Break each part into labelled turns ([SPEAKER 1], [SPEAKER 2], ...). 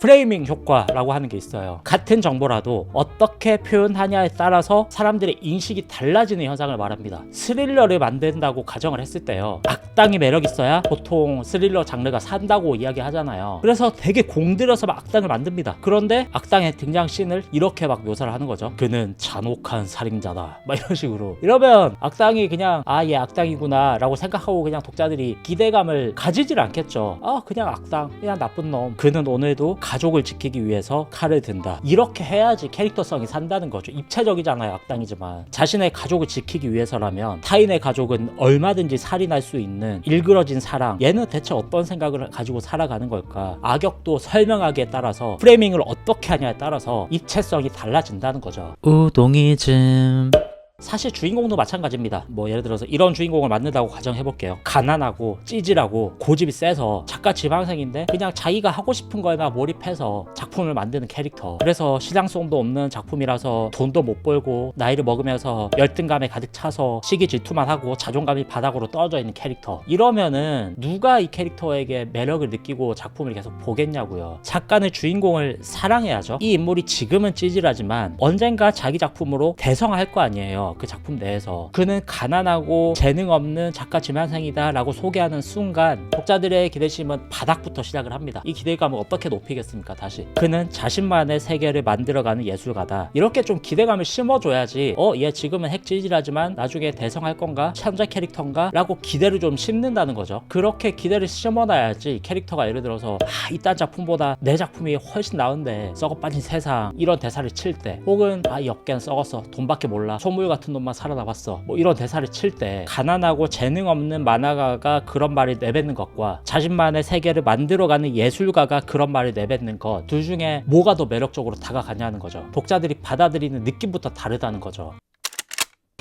[SPEAKER 1] 프레이밍 효과라고 하는 게 있어요. 같은 정보라도 어떻게 표현하냐에 따라서 사람들의 인식이 달라지는 현상을 말합니다. 스릴러를 만든다고 가정을 했을 때요. 악당이 매력 있어야 보통 스릴러 장르가 산다고 이야기하잖아요. 그래서 되게 공들여서 막 악당을 만듭니다. 그런데 악당의 등장 씬을 이렇게 막 묘사를 하는 거죠. 그는 잔혹한 살인자다. 막 이런 식으로. 이러면 악당이 그냥 아 얘 악당이구나 라고 생각하고 그냥 독자들이 기대감을 가지질 않겠죠. 아 그냥 악당, 그냥 나쁜 놈. 그는 오늘도 가족을 지키기 위해서 칼을 든다. 이렇게 해야지 캐릭터성이 산다는 거죠. 입체적이잖아요, 악당이지만. 자신의 가족을 지키기 위해서라면 타인의 가족은 얼마든지 살인할 수 있는 일그러진 사랑. 얘는 대체 어떤 생각을 가지고 살아가는 걸까? 악역도 설명하기에 따라서 프레이밍을 어떻게 하냐에 따라서 입체성이 달라진다는 거죠.
[SPEAKER 2] 우동이즘
[SPEAKER 1] 사실 주인공도 마찬가지입니다. 뭐 예를 들어서 이런 주인공을 만든다고 가정해 볼게요. 가난하고 찌질하고 고집이 세서 작가 지망생인데 그냥 자기가 하고 싶은 거에만 몰입해서 작품을 만드는 캐릭터. 그래서 시장성도 없는 작품이라서 돈도 못 벌고 나이를 먹으면서 열등감에 가득 차서 시기 질투만 하고 자존감이 바닥으로 떨어져 있는 캐릭터. 이러면은 누가 이 캐릭터에게 매력을 느끼고 작품을 계속 보겠냐고요. 작가는 주인공을 사랑해야죠. 이 인물이 지금은 찌질하지만 언젠가 자기 작품으로 대성할 거 아니에요. 그 작품 내에서 그는 가난하고 재능 없는 작가 지망생이다 라고 소개하는 순간 독자들의 기대심은 바닥부터 시작을 합니다. 이 기대감을 어떻게 높이겠습니까? 다시 그는 자신만의 세계를 만들어가는 예술가다. 이렇게 좀 기대감을 심어줘야지. 어, 얘 지금은 핵찌질하지만 나중에 대성할 건가? 천재 캐릭터인가?라고 기대를 좀 심는다는 거죠. 그렇게 기대를 심어놔야지 캐릭터가 예를 들어서 아, 이딴 작품보다 내 작품이 훨씬 나은데 썩어 빠진 세상 이런 대사를 칠 때 혹은 아, 이 업계는 썩었어 돈밖에 몰라 소물 같은 놈만 살아남았어. 뭐 이런 대사를 칠 때 가난하고 재능 없는 만화가가 그런 말을 내뱉는 것과 자신만의 세계를 만들어가는 예술가가 그런 말을 내뱉는 것 둘 중에 뭐가 더 매력적으로 다가가냐는 거죠. 독자들이 받아들이는 느낌부터 다르다는 거죠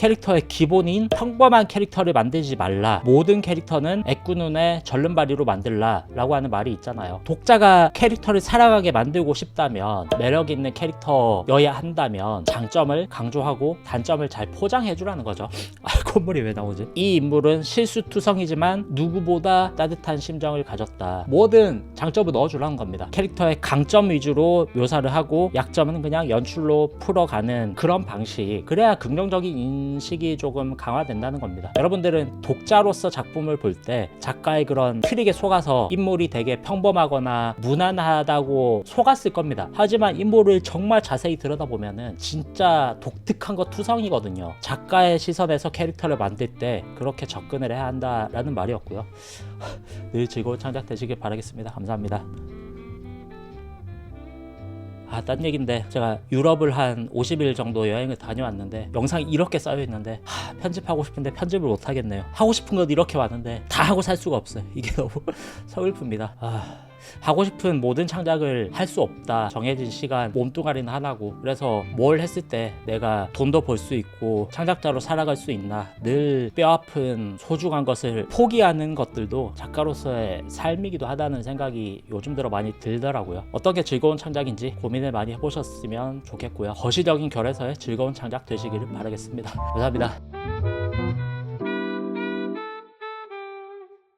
[SPEAKER 1] 캐릭터의 기본인 평범한 캐릭터를 만들지 말라. 모든 캐릭터는 애꾸눈의 절름발이로 만들라. 라고 하는 말이 있잖아요. 독자가 캐릭터를 살아가게 만들고 싶다면, 매력 있는 캐릭터여야 한다면, 장점을 강조하고 단점을 잘 포장해 주라는 거죠. 아, 콧물이 왜 나오지? 이 인물은 실수투성이지만 누구보다 따뜻한 심정을 가졌다. 뭐든 장점을 넣어주라는 겁니다. 캐릭터의 강점 위주로 묘사를 하고, 약점은 그냥 연출로 풀어가는 그런 방식. 그래야 긍정적인 인 식이 조금 강화된다는 겁니다. 여러분들은 독자로서 작품을 볼 때 작가의 그런 트릭에 속아서 인물이 되게 평범하거나 무난하다고 속았을 겁니다. 하지만 인물을 정말 자세히 들여다보면은 진짜 독특한 거 투성이거든요. 작가의 시선에서 캐릭터를 만들 때 그렇게 접근을 해야 한다라는 말이었고요. 늘 즐거운 창작 되시길 바라겠습니다. 감사합니다. 아, 딴 얘긴데 제가 유럽을 한 50일 정도 여행을 다녀왔는데 영상이 이렇게 쌓여 있는데 하, 편집하고 싶은데 편집을 못 하겠네요. 하고 싶은 건 이렇게 많은데 다 하고 살 수가 없어요. 이게 너무 서글픕니다. 아, 하고 싶은 모든 창작을 할 수 없다. 정해진 시간 몸뚱아리는 하나고 그래서 뭘 했을 때 내가 돈도 벌 수 있고 창작자로 살아갈 수 있나 늘 뼈아픈 소중한 것을 포기하는 것들도 작가로서의 삶이기도 하다는 생각이 요즘 들어 많이 들더라고요. 어떻게 즐거운 창작인지 고민을 많이 해보셨으면 좋겠고요. 거시적인 결에서의 즐거운 창작 되시기를 바라겠습니다. 감사합니다.